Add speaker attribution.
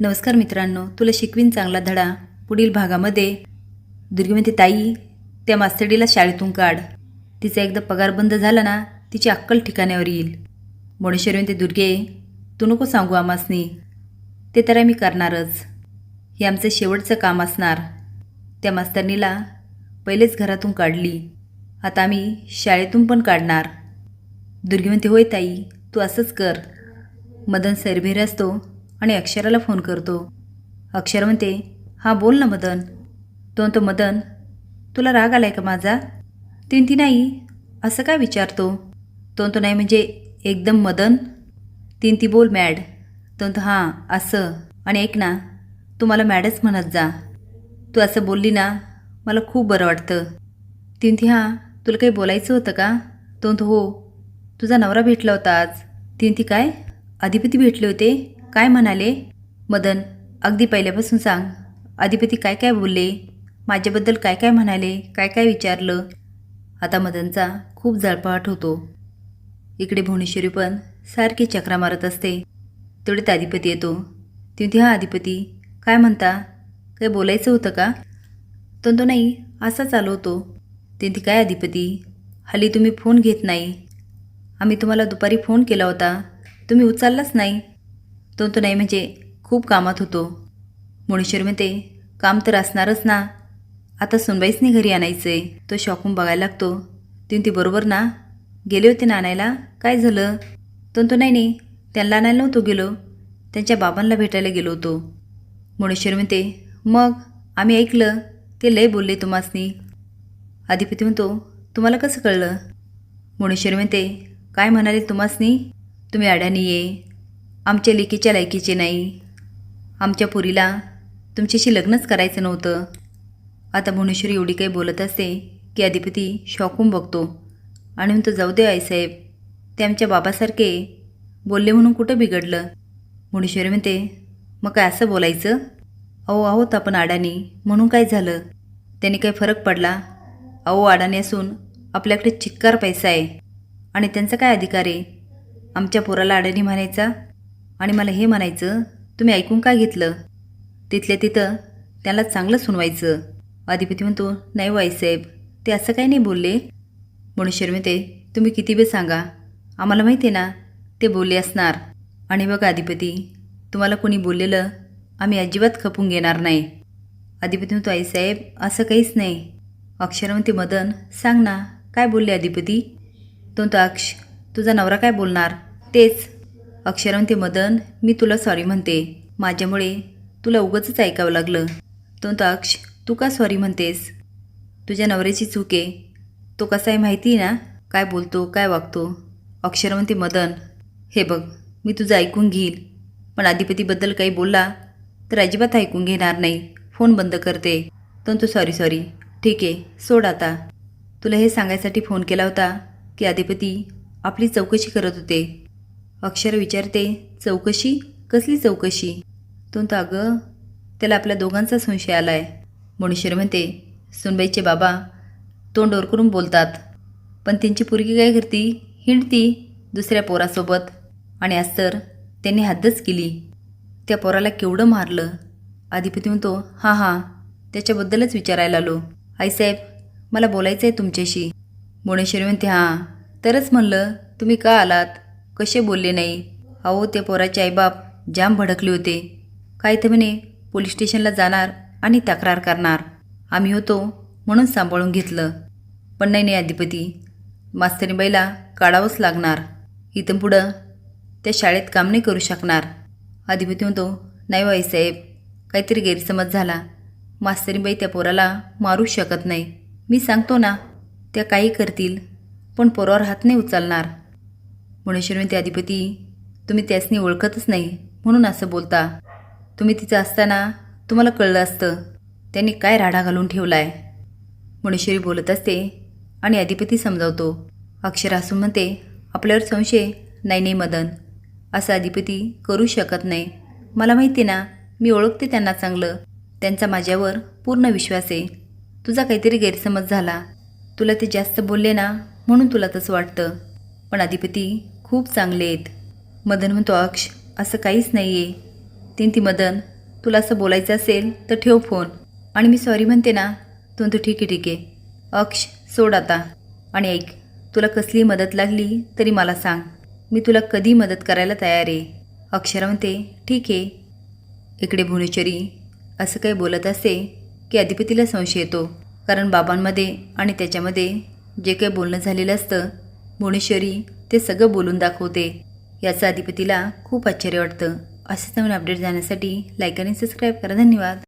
Speaker 1: नमस्कार मित्रांनो तुला शिकवीन चांगला धडा. पुढील भागामध्ये दुर्गी म्हणते ताई त्या मास्तडीला शाळेतून काढ. तिचा एकदा पगार बंद झाला ना तिची अक्कल ठिकाण्यावर येईल. मोणेश्वरी म्हणते दुर्गे तू नको सांगू आमासनी ते तर आम्ही करणारच. हे आमचं शेवटचं काम असणार. त्या मास्तरणीला पहिलेच घरातून काढली. आता आम्ही शाळेतून पण काढणार. दुर्गी म्हणते होय ताई तू असंच कर. मदन सरभेर असतो आणि अक्षराला फोन करतो. अक्षर म्हणते हां बोल ना मदन. तो म्हणतो मदन तुला राग आलाय का माझा? तीन ती नाही. असं काय विचारतो? तो म्हणतो नाही म्हणजे एकदम मदन. तीन ती बोल मॅड. तो म्हणतो हां असं. आणि ऐक ना तू मला मॅडच म्हणत जा. तू असं बोलली ना मला खूप बरं वाटतं. तीन ती हां तुला काही बोलायचं होतं का? तो म्हणतो हो तुझा नवरा भेटला होता आज. तीन ती काय अधिपती भेटले होते. काय म्हणाले? मदन अगदी पहिल्यापासून सांग. अधिपती काय काय बोलले? माझ्याबद्दल काय काय म्हणाले? काय काय विचारलं? आता मदनचा खूप जळपाट होतो. इकडे भुवनेश्वरी पण सारखी चक्रा मारत असते. तेवढ्यात अधिपती येतो. तिथे हा अधिपती काय म्हणता? काही बोलायचं होतं का? तो तो नाही असा चालू होतो. तिथे काय अधिपती? हल्ली तुम्ही फोन घेत नाही. आम्ही तुम्हाला दुपारी फोन केला होता. तुम्ही उचललाच नाही. तो तो नाही म्हणजे खूप कामात होतो. मुणेश्वर म्हणते काम तर असणारच ना. आता सुनबाईसनी घरी आणायचं आहे तो शॉकून बघायला लागतो. तिने ती बरोबर ना? गेले होते ना आणायला काय झालं? तो तो नाही नाही. त्यांना आणायला नव्हतो गेलो. त्यांच्या बाबांना भेटायला गेलो होतो. मुणेश्वर म्हणते मग? आम्ही ऐकलं. ते लय बोलले तुम्हासनी. अधिपती म्हणतो तुम्हाला कसं कळलं? मुणेश्वर म्हणते काय म्हणाले तुम्हासनी? तुम्ही अडाणी ये आमच्या लेकीच्या लायकीचे नाही. आमच्या पुरीला तुमच्याशी लग्नच करायचं नव्हतं. आता भुवनेश्वरी एवढी काही बोलत असते की अधिपती शॉकून बघतो. आणि म्हणतो जाऊ दे आईसाहेब ते आमच्या बाबासारखे बोलले म्हणून कुठं बिघडलं? भुवनेश्वरी म्हणते मग काय असं बोलायचं? अहो आहोत आपण अडाणी. म्हणून काय झालं? त्याने काही फरक पडला. अहो अडाणी असून आपल्याकडे चिक्कार पैसा आहे. आणि त्यांचा काय अधिकार आहे? आमच्या पोराला अडाणी म्हणायचा आणि मला हे म्हणायचं तुम्ही ऐकून काय घेतलं? तिथल्या तिथं त्याला चांगलं सुनवायचं. अधिपती म्हणतो नाही हो वाईसाहेब ते असं काही नाही बोलले. म्हणून शर्मिते तुम्ही किती वेळ सांगा आम्हाला माहिती आहे ना ते बोलले असणार. आणि बघा अधिपती तुम्हाला कोणी बोललेलं आम्ही अजिबात खपून घेणार नाही. अधिपती म्हणतो आईसाहेब असं काहीच नाही. अक्षर मदन सांग ना काय बोलले अधिपती तो अक्ष तुझा नवरा काय बोलणार? तेच अक्षरांते मदन मी तुला सॉरी म्हणते. माझ्यामुळे तुला उगंच ऐकावं लागलं. तो अक्ष तू का सॉरी म्हणतेस? तुझ्या नवऱ्याची चूक आहे. तो कसा आहे माहिती आहे ना? काय बोलतो काय वागतो? अक्षर म्हणते मदन हे बघ मी तुझं ऐकून घेईल पण अधिपतीबद्दल काही बोलला तर अजिबात ऐकून घेणार नाही. फोन बंद करते. तर तू सॉरी सॉरी ठीक आहे सोड आता. तुला हे सांगायसाठी फोन केला होता की अधिपती आपली चौकशी करत होते. अक्षर विचारते चौकशी? कसली चौकशी? तो अगं त्याला आपल्या दोघांचा संशय आला आहे मनुष्यर म्हणते सुनबाईचे बाबा तोंड करून बोलतात. पण त्यांची पोरगी काय करती? हिंडती दुसऱ्या पोरासोबत. आणि आज तर त्यांनी हद्दच केली. त्या पोराला केवढं मारलं? अधिपती म्हणतो हां हां त्याच्याबद्दलच विचारायला आलो. आईसाहेब मला बोलायचं आहे तुमच्याशी. मुणेश्वरी म्हणते हां तरच म्हणलं. तुम्ही का आलात? कसे बोलले नाही? अहो त्या पोराचे आईबाप जाम भडकले होते. काय तर म्हणे? पोलीस स्टेशनला जाणार आणि तक्रार करणार. आम्ही होतो म्हणून सांभाळून घेतलं. पण नाही नाही अधिपती. मास्तरीबाईला काढावंच लागणार. इथं पुढं त्या शाळेत काम नाही करू शकणार. अधिपती म्हणतो नाही बाई साहेब काहीतरी गैरसमज झाला. मास्तरीबाई त्या पोराला मारू शकत नाही. मी सांगतो ना त्या काही करतील पण पोरावर हात नाही उचलणार. मुणेश्वरी ते अधिपती तुम्ही त्यासनी ओळखतच नाही म्हणून असं बोलता. तुम्ही तिथं असताना तुम्हाला कळलं असतं त्यांनी काय राडा घालून ठेवला आहे मुणेश्वरी बोलत असते आणि अधिपती समजावतो. अक्षर असून म्हणते आपल्यावर संशय नाही नाही मदन. असं अधिपती करू शकत नाही. मला माहिती ना मी ओळखते त्यांना चांगलं. त्यांचा माझ्यावर पूर्ण विश्वास आहे. तुझा काहीतरी गैरसमज झाला. तुला ते जास्त बोलले ना म्हणून तुला तसं वाटतं. पण अधिपती खूप चांगले आहेत. मदन म्हणतो अक्ष असं काहीच नाही आहे तीन ती मदन तुला असं बोलायचं असेल तर ठेव फोन. आणि मी सॉरी म्हणते ना तू म्हणतो ठीक आहे ठीक आहे. अक्ष सोड आता. आणि ऐक तुला कसली मदत लागली तरी मला सांग. मी तुला कधी मदत करायला तयार आहे? अक्षरा म्हणते ठीक आहे. इकडे भुवनेश्वरी असं काही बोलत असे की अधिपतीला संशय येतो. कारण बाबांमध्ये आणि त्याच्यामध्ये जे काही बोलणं झालेलं असतं भुवनेश्वरी ते सगळं बोलून दाखवते. याचं अधिपतीला खूप आश्चर्य वाटतं. असेच नवीन अपडेट जाण्यासाठी लाईक आणि सबस्क्राईब करा. धन्यवाद.